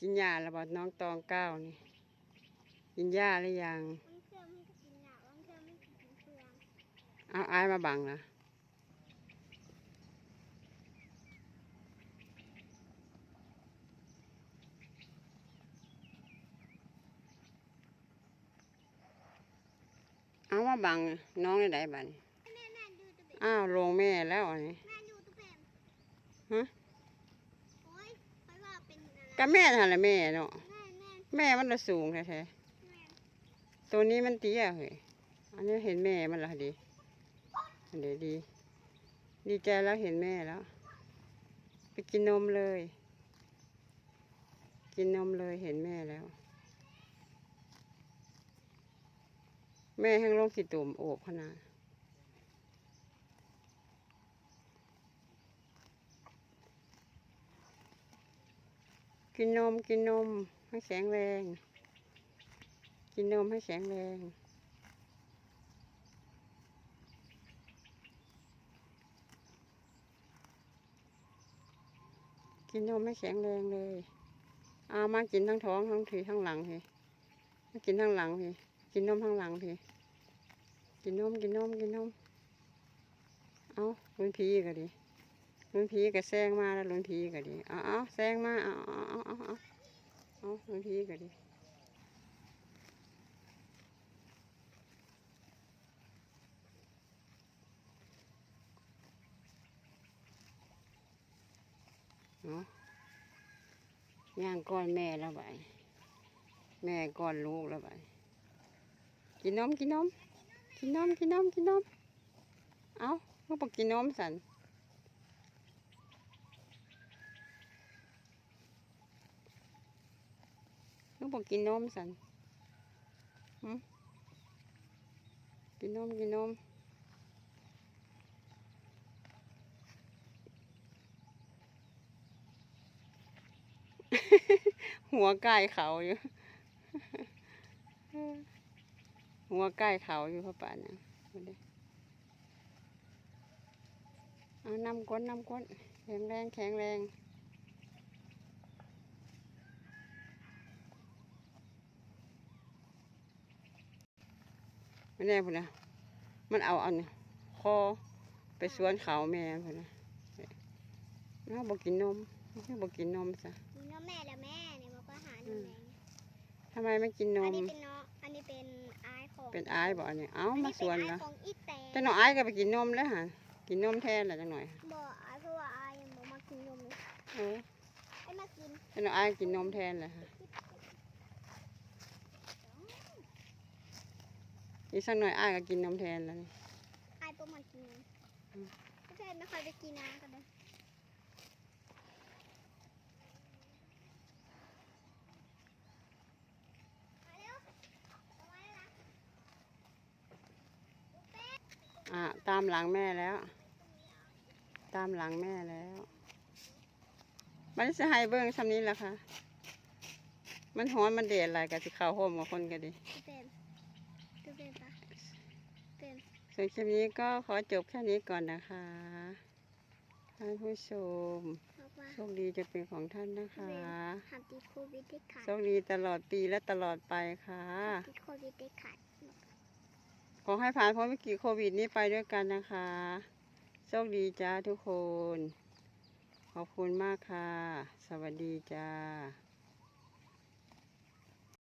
กินยาแล้วบ่น้องตองเก้านี่ กินยาหรือยังเทื่อมันก็กินหนาวบางเทื่อมันก็กินเครื่องเอาอายมาบังนะเอามาบังน้องได้ไหนบ้านี้แม่แม่ดูตัวเบอ้าวลงแม่แล้วอันนี้แม่ดูตัวเบฮะ โอ้ยเพราะว่า เป็นอะไรก็แม่ทันละแม่เนาะแม่แม่แม่มันละสูงแท้แม่ๆตัวนี้มันเตี้ยเฮ้ยอันนี้เห็นแม่มันละดีอันเดี๋ยวดี ดีใจแล้วเห็นแม่แล้ว ไปกินนมเลย กินนมเลยเห็นแม่แล้ว แม่แห้งลงขีตุ่มโอบขนาด กินนมกินนมให้แข็งแรง กินนมให้แข็งแรง กินนมให้แข็งแรงเลยเอามากินทั้งท้องทั้งทีทั้งหลังทีมากินทั้งหลังทีกินนมทั้งหลังทีกินนมกินนมกินนมเอาลุนพีก็ดี ลุนพีก็แซงมาแล้วลุนพีก็ดีอาเอแซงมาอาเอาเอาเอาเอาเอลุนพีก็ดีเนาะย่างก้อนแม่แล้วไปแม่ก้อนลูกแล้วไปกินนมกินนมกินนมกินนมกินนมเอาลูกบอกกินนมสัน ลูบอกกินนมสันกินนมกินนมหัวใกล้เขาอยู่ หัวใกล้เขาอยู่พ่อป่านนะเอาดิเอาน้ำก้นน้ำก้นแข็งแรงแข็งแรง ไม่แน่พุ่นนะมันเอาอันคอไปสวนเขาแม่พุ่นนะน้าบอกกินนมน้าบอกกินนมซะกินน้องแม่แล้วแม่เนี่ยบอกว่าหาหนูแม่ทำไมไม่กินนอันมนี้เป็นน้องอันนี้เป็นอายของเป็นอายบอกอันนี้เอ้าอันมานี้สเป็นวนอายเหรอของอีแตแต่น้องอายก็ไปกินนมแล้วฮะกินนมแทนแหละจังหน่อยบ่อายเพราะว่าอายยังบอกมากินนมเลยเออไอ้มากินแต่น้องอายกินนมแทนแหละฮะ อีกสักหน่อยอายก็กินนมแทนแล้วนี่อายปมากินนมอืมไม่ใช่ไม่ค่อยไปกินน้ำกันเลยมาเร็วเอาไว้นะอะตามหลังแม่แล้ว ตามหลังแม่แล้วมันจะให้เบิ้งทำนี้แหละค่ะ มันฮ้อนมันเดือดอะไรกับสิเข้าห่มกับคนก็ดีพี่ เป็นพี่เป็นปะเป็นส่วนคลิปนี้ก็ขอจบแค่นี้ก่อนนะคะท่านผู้ชมบอกว่าโชคดีจะเป็นของท่านนะคะหามติดโควิดได้ขาดโชคดีตลอดปีและตลอดไปค่ะติดโควิดได้ขาดขอให้ผ่านพ้นวิกฤตโควิดนี้ไปด้วยกันนะคะโชคดีจ้าทุกคน ขอบคุณมากค่ะ สวัสดีจ้า